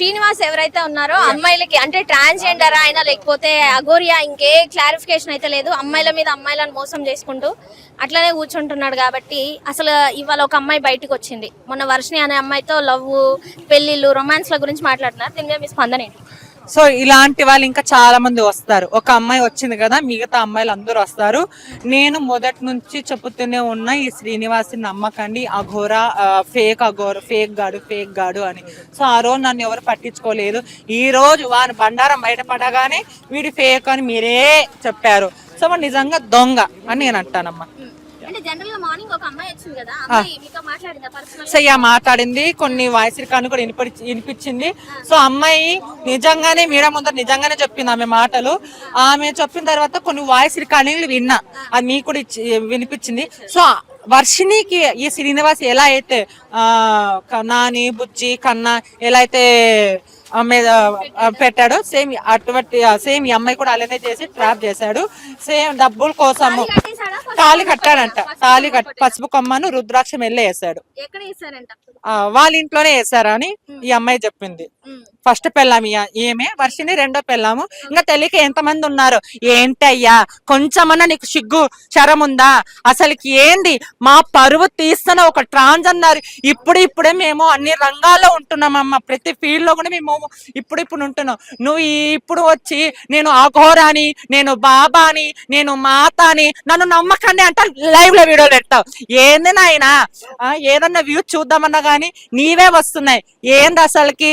శ్రీనివాస్ ఎవరైతే ఉన్నారో అమ్మాయిలకి అంటే ట్రాన్స్జెండర్ అయినా లేకపోతే అగోరియా ఇంకే క్లారిఫికేషన్ అయితే లేదు. అమ్మాయిల మీద అమ్మాయిలను మోసం చేసుకుంటూ అట్లనే కూర్చుంటున్నాడు కాబట్టి అసలు ఇవాళ ఒక అమ్మాయి బయటకు వచ్చింది మొన్న వర్షిణి అనే అమ్మాయితో లవ్ పెళ్ళిళ్ళు రొమాన్స్ల గురించి మాట్లాడుతున్నారు. దీని మీద మీ స్పందన ఏంటి? సో ఇలాంటి వాళ్ళు ఇంకా చాలా మంది వస్తారు. ఒక అమ్మాయి వచ్చింది కదా మిగతా అమ్మాయిలు అందరూ వస్తారు. నేను మొదటి నుంచి చెబుతూనే ఉన్నా ఈ శ్రీనివాసి నమ్మకండి అఘోరా ఫేక్ అఘోర ఫేక్ గాడు ఫేక్ గాడు అని. సో ఆ రోజు నన్ను ఎవరు పట్టించుకోలేదు. ఈ రోజు వారి బండారం బయటపడగానే వీడి ఫేక్ అని మీరే చెప్పారు. సో నిజంగా దొంగ అని నేను అంటానమ్మా. సయ్య మాట్లాడింది కొన్ని వాయిస్ రికార్డు కూడా వినిపించింది. సో అమ్మాయి నిజంగానే మీడియా ముందర నిజంగానే చెప్పింది ఆమె మాటలు. ఆమె చెప్పిన తర్వాత కొన్ని వాయిస్ రికార్డింగ్లు విన్నా. అది మీకు కూడా వినిపించింది. సో వర్షినికి ఈ శ్రీనివాస్ ఎలా అయితే నాని బుజ్జి కన్నా ఎలా అయితే ఆ, పెట్టాడో సేమ్ అటువంటి సేమ్ ఈ అమ్మాయి కూడా అలానే చేసి ట్రాప్ చేశాడు. సేమ్ డబ్బుల కోసము. తాళి కట్టాడంట. తాళి కట్ పసుపు కొమ్మను రుద్రాక్షం వెళ్ళి వేసాడు. ఎక్కడ వేసారంట? ఆ, వాళ్ళ ఇంట్లోనే వేసారా అని ఈ అమ్మాయి చెప్పింది. ఫస్ట్ పెళ్ళాం ఈ- ఈమె వర్షిని రెండో పెళ్ళాము. ఇంకా తెలియక ఎంతమంది ఉన్నారు? ఏంటయ్యా? కొంచెమన్నా నీకు సిగ్గు శరం ఉందా? అసలుకి ఏంది? మా పరువు తీస్తున్న ఒక ట్రాన్స్ అన్నారు ఇప్పుడు ఇప్పుడే మేము అన్ని రంగాల్లో ఉంటున్నామమ్మా ప్రతి ఫీల్డ్లో కూడా మేము ఇప్పుడు ఇప్పుడు ఉంటున్నాం. నువ్వు ఈ- ఇప్పుడు వచ్చి నేను అఘోరాని నేను బాబాని నేను మాత అని నన్ను నమ్మకండి అంటే లైవ్లో వీడియోలు పెడతావు. ఏంది నాయనా? ఏదన్నా వ్యూ చూద్దామన్నా గానీ నీవే వస్తున్నాయి. ఏంది అసలుకి?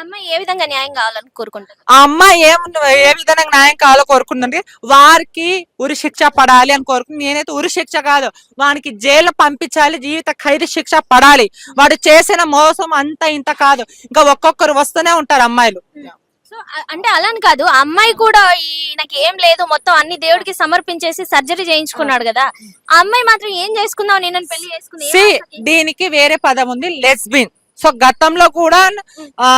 అమ్మాయి ఏ విధంగా న్యాయం కావాలని కోరుకుంటారు ఆ అమ్మాయి ఏం ఏ విధంగా న్యాయం కావాలో కోరుకుందంటే వారికి ఉరి శిక్ష పడాలి అని కోరుకుంది నేనైతే ఉరి శిక్ష కాదు. వానికి జైలు పంపించాలి జీవిత ఖైదు శిక్ష పడాలి. వాడు చేసిన మోసం అంత ఇంత కాదు. ఇంకా ఒక్కొక్కరు వస్తూనే ఉంటారు అమ్మాయిలు. సో అంటే అలా అని కాదు. ఆ అమ్మాయి కూడా ఈయనకి ఏం లేదు మొత్తం అన్ని దేవుడికి సమర్పించేసి సర్జరీ చేయించుకున్నాడు కదా. ఆ అమ్మాయి మాత్రం ఏం చేసుకుందాం నేను పెళ్ళి చేసుకుంది సి? దీనికి వేరే పదం ఉంది లెస్బిన్ సో గతంలో కూడా ఆ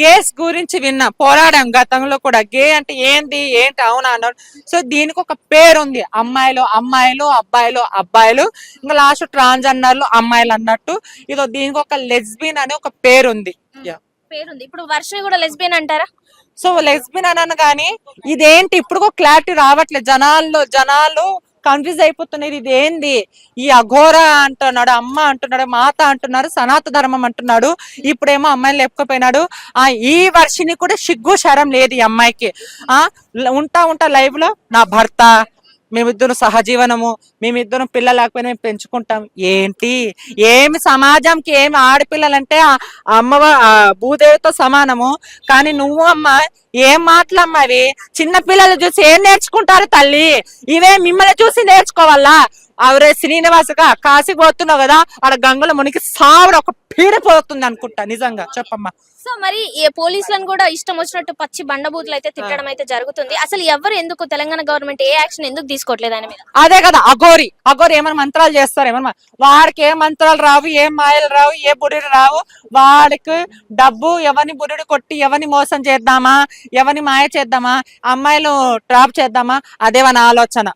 గేస్ గురించి విన్నా పోరాడాం గతంలో కూడా. గే అంటే ఏంది ఏంటి అవునా అన్నాడు. సో దీనికి ఒక పేరు ఉంది అమ్మాయిలు అమ్మాయిలు అబ్బాయిలు అబ్బాయిలు. ఇంకా లాస్ట్ ట్రాన్స్జెండర్లు అమ్మాయిలు అన్నట్టు. ఇదో దీనికి ఒక లెస్బిన్ అనే ఒక పేరు ఉంది Yeah. పేరుంది. ఇప్పుడు వర్ష కూడా లెస్బియన్ అంటారా? సో లెస్బిన్ అనను కానీ ఇదేంటి? ఇప్పుడు క్లారిటీ రావట్లేదు. జనాల్లో జనాలు కన్ఫ్యూజ్ అయిపోతున్నారు. ఇది ఏంది ఈ అఘోర అంటున్నాడు అమ్మ అంటున్నాడు మాత అంటున్నారు సనాత ధర్మం అంటున్నాడు. ఇప్పుడేమో అమ్మాయిని లేపుకపోయినాడు ఆ ఈ వర్షిని కూడా సిగ్గు శరం లేదు ఈ అమ్మాయికి. ఆ ఉంటా ఉంటా లైవ్లో నా భర్త. మేమిద్దరం సహజీవనము మేమిద్దరం పిల్లలు లేకపోయినా మేము పెంచుకుంటాం. ఏంటి? ఏమి సమాజంకి ఏమి ఆడపిల్లలంటే అమ్మ అమ్మవ భూదేవితో సమానము. కానీ నువ్వు అమ్మ ఏం మాటలమ్మా అవి? చిన్న పిల్లలు చూసి ఏం నేర్చుకుంటారు తల్లి? ఇవే మిమ్మల్ని చూసి నేర్చుకోవాలా? అవరే శ్రీనివాసగా కాశీ పోతున్నావు కదా ఆడ గంగల మునికి సావుడు ఒక పీడిపోతుంది అనుకుంటా నిజంగా చెప్పమ్మా. సో మరి ఈ పోలీసులను కూడా ఇష్టం వచ్చినట్టు పచ్చి బండబూతులు అయితే తిట్టడం అయితే జరుగుతుంది. అసలు ఎవరు ఎందుకు తెలంగాణ గవర్నమెంట్ ఏ యాక్షన్ ఎందుకు తీసుకోవట్లేదు ఆయన మీద? అదే కదా అఘోరి. అఘోరి ఏమైనా మంత్రాలు చేస్తారు ఏమన్నా? వాడికి ఏ మంత్రాలు రావు ఏ మాయలు రావు ఏ బుడిడి రావు? వాడికి డబ్బు ఎవరిని బుడిడి కొట్టి ఎవరిని మోసం చేద్దామా? ఎవరిని మాయ చేద్దామా? అమ్మాయిలు ట్రాప్ చేద్దామా? అదే మన ఆలోచన